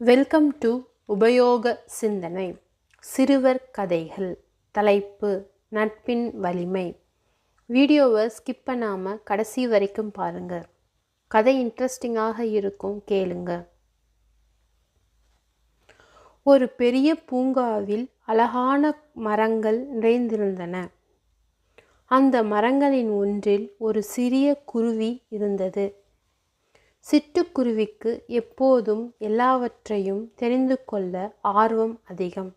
Welcome to உபயோக சிந்தனை சிறுவர் கதைகள் தலைப்பு நட்பின் வலிமை வீடியோவை ஸ்கிப் பண்ணாமல் கடைசி வரைக்கும் பாருங்கள் கதை இன்ட்ரெஸ்டிங்காக இருக்கும் கேளுங்க. ஒரு பெரிய பூங்காவில் அழகான மரங்கள் நிறைந்திருந்தன. அந்த மரங்களின் ஒன்றில் ஒரு சிறிய குருவி இருந்தது. சிட்டுக்குருவிக்கு எப்போதும் எல்லாவற்றையும் தெரிந்து கொள்ள ஆர்வம் அதிகம்.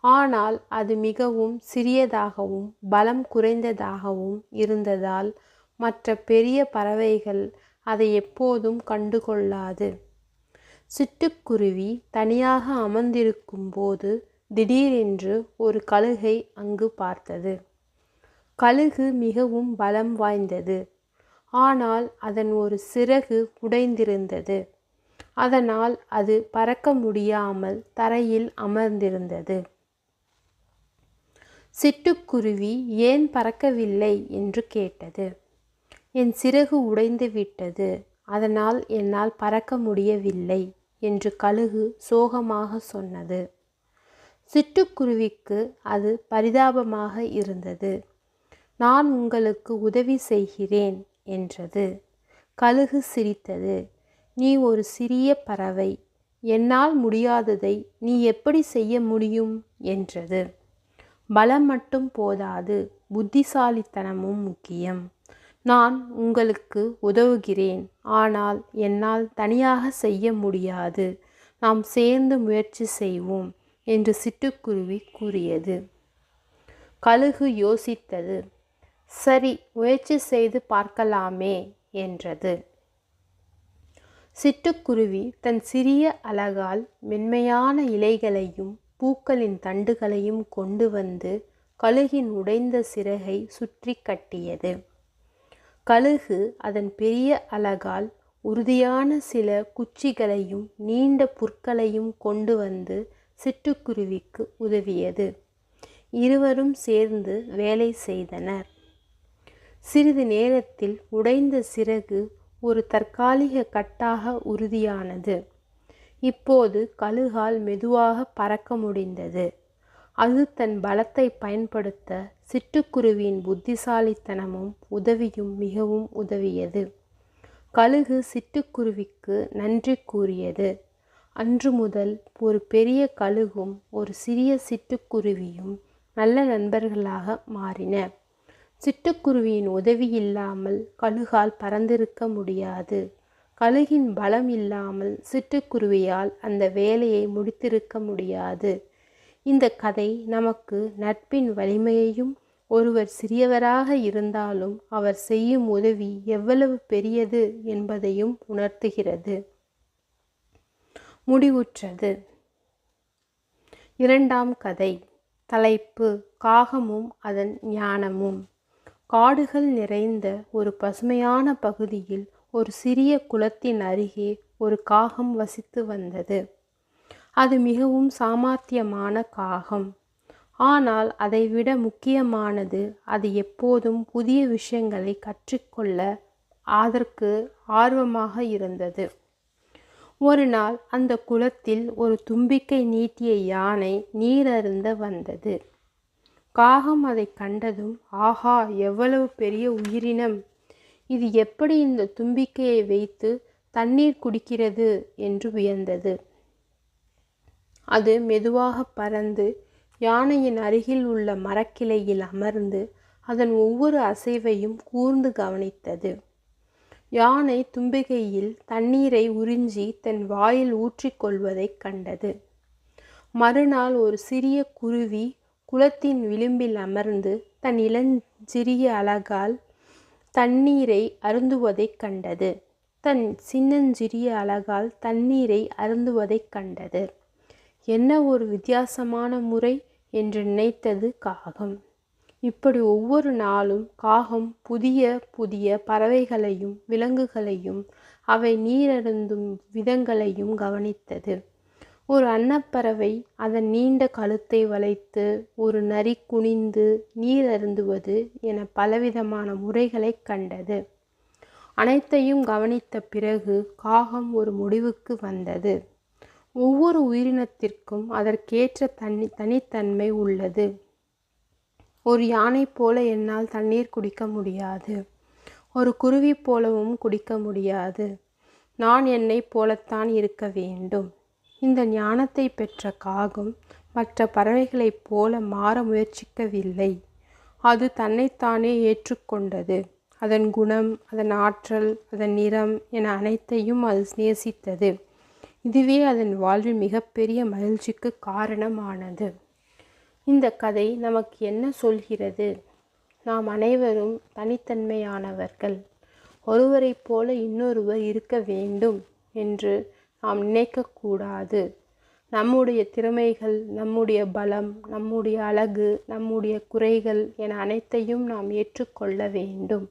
ஆனால் அது மிகவும் சிறியதாகவும் பலம் குறைந்ததாகவும் இருந்ததால் மற்ற பெரிய பறவைகள் அதை எப்போதும் கண்டுகொள்ளாது. சிட்டுக்குருவி தனியாக அமர்ந்திருக்கும் போது திடீரென்று ஒரு கழுகை அங்கு பார்த்தது. கழுகு மிகவும் பலம் வாய்ந்தது. ஆனால் அதன் ஒரு சிறகு உடைந்திருந்தது. அதனால் அது பறக்க முடியாமல் தரையில் அமர்ந்திருந்தது. சிட்டுக்குருவி ஏன் பறக்கவில்லை என்று கேட்டது. என் சிறகு உடைந்து விட்டது. அதனால் என்னால் பறக்க முடியவில்லை என்று கழுகு சோகமாக சொன்னது. சிட்டுக்குருவிக்கு அது பரிதாபமாக இருந்தது. நான் உங்களுக்கு உதவி செய்கிறேன் என்றது. கழுகு சிரித்தது. நீ ஒரு சிறிய பறவை. என்னால் முடியாததை நீ எப்படி செய்ய முடியும்? என்றது. பலம் மட்டும் போதாது. புத்திசாலித்தனமும் முக்கியம். நான் உங்களுக்கு உதவுகிறேன். ஆனால் என்னால் தனியாக செய்ய முடியாது. நாம் சேர்ந்து முயற்சி செய்வோம் என்று சிட்டுக்குருவி கூறியது. கழுகு யோசித்தது. சரி முயற்சி செய்து பார்க்கலாமே என்றது. சிட்டுக்குருவி தன் சிறிய அலகால் மென்மையான இலைகளையும் பூக்களின் தண்டுகளையும் கொண்டு வந்து கழுகின் உடைந்த சிறகை சுற்றி கட்டியது. கழுகு அதன் பெரிய அலகால் உறுதியான சில குச்சிகளையும் நீண்ட புற்களையும் கொண்டு வந்து சிட்டுக்குருவிக்கு உதவியது. இருவரும் சேர்ந்து வேலை செய்தனர். சிறிது நேரத்தில் உடைந்த சிறகு ஒரு தற்காலிக கட்டாக உறுதியானது. இப்போது கழுகால் மெதுவாக பறக்க முடிந்தது. அது தன் பலத்தை பயன்படுத்த சிட்டுக்குருவியின் புத்திசாலித்தனமும் உதவியும் மிகவும் உதவியது. கழுகு சிட்டுக்குருவிக்கு நன்றி கூறியது. அன்று முதல் ஒரு பெரிய கழுகும் ஒரு சிறிய சிட்டுக்குருவியும் நல்ல நண்பர்களாக மாறின. சிட்டுக்குருவியின் உதவி இல்லாமல் கழுகால் பறந்திருக்க முடியாது. கழுகின் பலம் இல்லாமல் சிட்டுக்குருவியால் அந்த வேலையை முடித்திருக்க முடியாது. இந்த கதை நமக்கு நட்பின் வலிமையையும் ஒருவர் சிறியவராக இருந்தாலும் அவர் செய்யும் உதவி எவ்வளவு பெரியது என்பதையும் உணர்த்துகிறது. முடிவுற்றது. இரண்டாம் கதை. தலைப்பு காகமும் அதன் ஞானமும். காடுகள் நிறைந்த ஒரு பசுமையான பகுதியில் ஒரு சிறிய குளத்தின் அருகே ஒரு காகம் வசித்து வந்தது. அது மிகவும் சாமர்த்தியமான காகம். ஆனால் அதைவிட முக்கியமானது அது எப்போதும் புதிய விஷயங்களை கற்றுக்கொள்ள அதற்கு ஆர்வமாக இருந்தது. ஒரு நாள் அந்த குளத்தில் ஒரு தும்பிக்கை நீட்டிய யானை நீரருந்த வந்தது. காகம் அதை கண்டதும் ஆஹா எவ்வளவு பெரிய உயிரினம்! இது எப்படி இந்த தும்பிக்கையை வைத்து தண்ணீர் குடிக்கிறது? என்று வியந்தது. அது மெதுவாக பறந்து யானையின் அருகில் உள்ள மரக்கிளையில் அமர்ந்து அதன் ஒவ்வொரு அசைவையும் கூர்ந்து கவனித்தது. யானை தும்பிகையில் தண்ணீரை உறிஞ்சி தன் வாயில் ஊற்றிக்கொள்வதைக் கண்டது. மறுநாள் ஒரு சிறிய குருவி குளத்தின் விளிம்பில் அமர்ந்து தன் இளஞ்சிறிய அழகால் தண்ணீரை அருந்துவதைக் கண்டது. தன் சின்னஞ்சிறிய அழகால் தண்ணீரை அருந்துவதைக் கண்டது. என்ன ஒரு வித்தியாசமான முறை என்று நினைத்தது காகம். இப்படி ஒவ்வொரு நாளும் காகம் புதிய புதிய பறவைகளையும் விலங்குகளையும் அவை நீரருந்தும் விதங்களையும் கவனித்தது. ஒரு அன்னப்பறவை அதன் நீண்ட கழுத்தை வளைத்து ஒரு நரி குனிந்து நீர் அருந்துவது என பலவிதமான முறைகளைக் கண்டது. அனைத்தையும் கவனித்த பிறகு காகம் ஒரு முடிவுக்கு வந்தது. ஒவ்வொரு உயிரினத்திற்கும் அதற்கேற்ற தனி தனித்தன்மை உள்ளது. ஒரு யானை போல என்னால் தண்ணீர் குடிக்க முடியாது. ஒரு குருவி போலவும் குடிக்க முடியாது. நான் என்னை போலத்தான் இருக்க வேண்டும். இந்த ஞானத்தை பெற்ற காகம் மற்ற பறவைகளைப் போல மாற முயற்சிக்கவில்லை. அது தன்னைத்தானே ஏற்றுக்கொண்டது. அதன் குணம் அதன் ஆற்றல் அதன் நிறம் என அனைத்தையும் அது நேசித்தது. இதுவே அதன் வாழ்வில் மிகப்பெரிய மகிழ்ச்சிக்கு காரணமானது. இந்த கதை நமக்கு என்ன சொல்கிறது? நாம் அனைவரும் தனித்தன்மையானவர்கள். ஒருவரைப் போல இன்னொருவர் இருக்க வேண்டும் என்று நாம் நினைக்கக்கூடாது. நம்முடைய திறமைகள் நம்முடைய பலம் நம்முடைய அழகு நம்முடைய குறைகள் என அனைத்தையும் நாம் ஏற்றுக்கொள்ள வேண்டும்.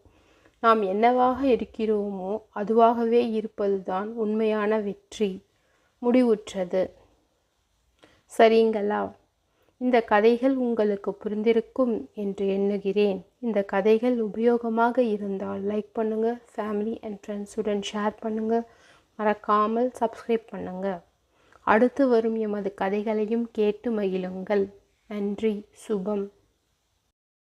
நாம் என்னவாக இருக்கிறோமோ அதுவாகவே இருப்பதுதான் உண்மையான வெற்றி. முடிவுற்றது. சரிங்களா? இந்த கதைகள் உங்களுக்கு புரிந்திருக்கும் என்று எண்ணுகிறேன். இந்த கதைகள் உபயோகமாக இருந்தால் லைக் பண்ணுங்கள் ஃபேமிலி அண்ட் ஃப்ரெண்ட்ஸுடன் ஷேர் பண்ணுங்கள் மறக்காமல் சப்ஸ்கிரைப் பண்ணுங்கள் அடுத்து வரும் எமது கதைகளையும் கேட்டு மகிழுங்கள். நன்றி சுபம்.